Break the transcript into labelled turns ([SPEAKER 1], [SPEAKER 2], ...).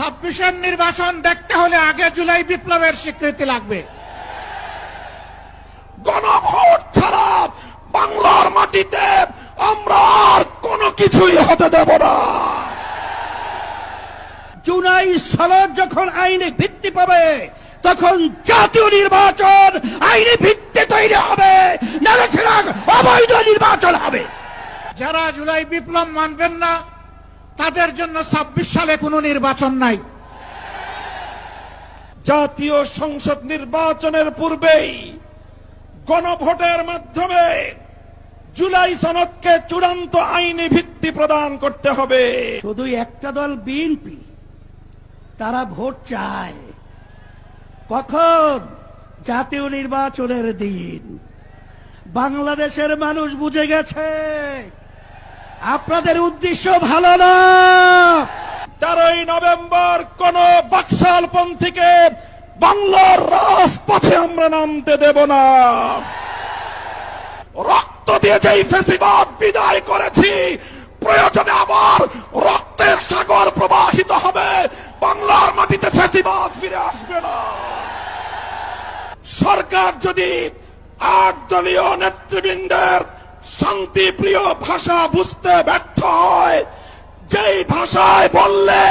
[SPEAKER 1] ছাব্বিশের নির্বাচন দেখতে হলে আগে জুলাই বিপ্লবের স্বীকৃতি লাগবে।
[SPEAKER 2] গণভোট ছাড়া বাংলার মাটিতে আমরা আর কোনো কিছুই হতে দেব না।
[SPEAKER 3] জুলাই সালত যখন আইনে ভিত্তি পাবে, তখন জাতীয় নির্বাচন আইনি ভিত্তি তৈরি হবে। সেটা অবৈধ নির্বাচন হবে।
[SPEAKER 1] যারা জুলাই বিপ্লব মানবেন না তাদের জন্য ছাব্বিশ সালে কোনো নির্বাচন নাই।
[SPEAKER 2] জাতীয় সংসদ নির্বাচনের পূর্বেই গণভোটের মাধ্যমে জুলাই সনদকে চূড়ান্ত আইনি ভিত্তি প্রদান করতে হবে।
[SPEAKER 3] শুধু একটা দল বিএনপি, তারা ভোট চায়। কখন? জাতীয় নির্বাচনের দিন। বাংলাদেশের মানুষ বুঝে গেছে। আপনাদের উদ্দেশ্য ভালো না।
[SPEAKER 2] তেরোই নভেম্বর কোন বাকশাল পন্থীকে বাংলার রাজপথে আমরা নামতে দেব না। রক্ত দিয়ে যেই ফেসিবাদ বিদায় করেছি, প্রয়োজনে আবার রক্তের সাগর প্রবাহিত হবে। বাংলার মাটিতে ফেসিবাদ ফিরে আসবে না। সরকার যদি আট দলীয় নেতৃবৃন্দের শান্তিপ্রিয় ভাষা বুঝতে ব্যর্থ হয়। যেই ভাষায় বললে